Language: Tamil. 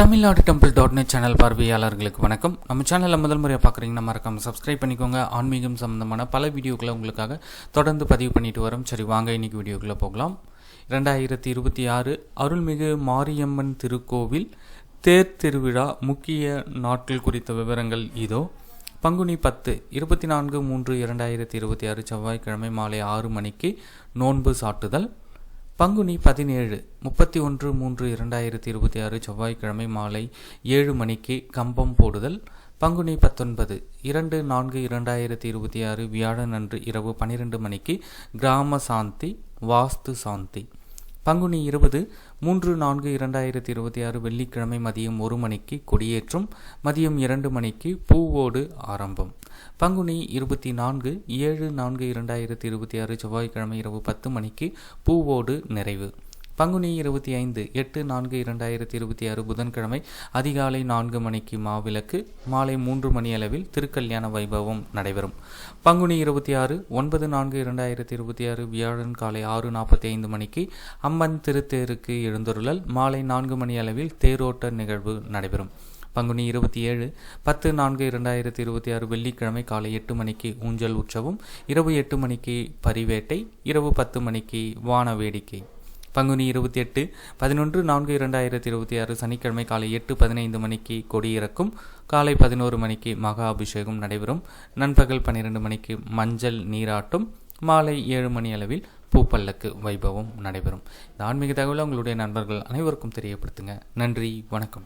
Tamil Nadu temple dot net channel பார்வையாளர்களுக்கு வணக்கம். நம்ம சேனலில் முதல் முறையாக பார்க்குறீங்கன்னா மறக்காமல் சப்ஸ்கிரைப் பண்ணிக்கோங்க. ஆன்மீகம் சம்மந்தமான பல வீடியோக்களை உங்களுக்காக தொடர்ந்து பதிவு பண்ணிட்டு வரோம். சரி வாங்க இன்னைக்கு வீடியோக்குள்ளே போகலாம். ரெண்டாயிரத்தி இருபத்தி ஆறு அருள்மிகு மாரியம்மன் திருக்கோவில் தேர் திருவிழா முக்கிய நாட்கள் குறித்த விவரங்கள் இதோ. பங்குனி பத்து இருபத்தி நான்கு மூன்று இரண்டாயிரத்தி இருபத்தி ஆறு செவ்வாய்க்கிழமை மாலை ஆறு மணிக்கு நோன்பு சாட்டுதல். பங்குனி பதினேழு முப்பத்தி ஒன்று மூன்று இரண்டாயிரத்தி இருபத்தி ஆறு செவ்வாய்க்கிழமை மாலை ஏழு மணிக்கு கம்பம் போடுதல். பங்குனி பத்தொன்பது இரண்டு நான்கு இரண்டாயிரத்தி இருபத்தி ஆறு வியாழன் அன்று இரவு பனிரெண்டு மணிக்கு கிராம சாந்தி வாஸ்து சாந்தி. பங்குனி இருபது மூன்று நான்கு இரண்டாயிரத்தி இருபத்தி ஆறு வெள்ளிக்கிழமை மதியம் ஒரு மணிக்கு கொடியேற்றம் மதியம் இரண்டு மணிக்கு பூவோடு ஆரம்பம். பங்குனி இருபத்தி நான்கு ஏழு நான்கு இரண்டாயிரத்தி இருபத்தி ஆறு செவ்வாய்க்கிழமை இரவு பத்து மணிக்கு பூவோடு நிறைவு. பங்குனி இருபத்தி ஐந்து எட்டு நான்கு இரண்டாயிரத்தி இருபத்தி ஆறு புதன்கிழமை அதிகாலை நான்கு மணிக்கு மாவிளக்கு மாலை மூன்று மணி அளவில் திருக்கல்யாண வைபவம் நடைபெறும். பங்குனி இருபத்தி ஆறு ஒன்பது நான்கு இரண்டாயிரத்தி இருபத்தி ஆறு வியாழன் காலை ஆறு நாற்பத்தி ஐந்து மணிக்கு அம்மன் திருத்தேருக்கு எழுந்தருளல் மாலை நான்கு மணி அளவில் தேரோட்ட நிகழ்வு நடைபெறும். பங்குனி இருபத்தி ஏழு பத்து நான்கு இரண்டாயிரத்தி இருபத்தி ஆறு வெள்ளிக்கிழமை காலை எட்டு மணிக்கு ஊஞ்சல் உற்சவம் இரவு எட்டு மணிக்கு பரிவேட்டை இரவு பத்து மணிக்கு வான வேடிக்கை பங்குனி இருபத்தி எட்டு பதினொன்று நான்கு இரண்டாயிரத்தி இருபத்தி ஆறு சனிக்கிழமை காலை எட்டு பதினைந்து மணிக்கு கொடியிறக்கும் காலை பதினோரு மணிக்கு மகா அபிஷேகம் நடைபெறும். நண்பகல் பன்னிரெண்டு மணிக்கு மஞ்சள் நீராட்டும். மாலை ஏழு மணி அளவில் பூப்பல்லக்கு வைபவம் நடைபெறும். இந்த ஆன்மீக தகவலை உங்களுடைய நண்பர்கள் அனைவருக்கும் தெரியப்படுத்துங்க. நன்றி வணக்கம்.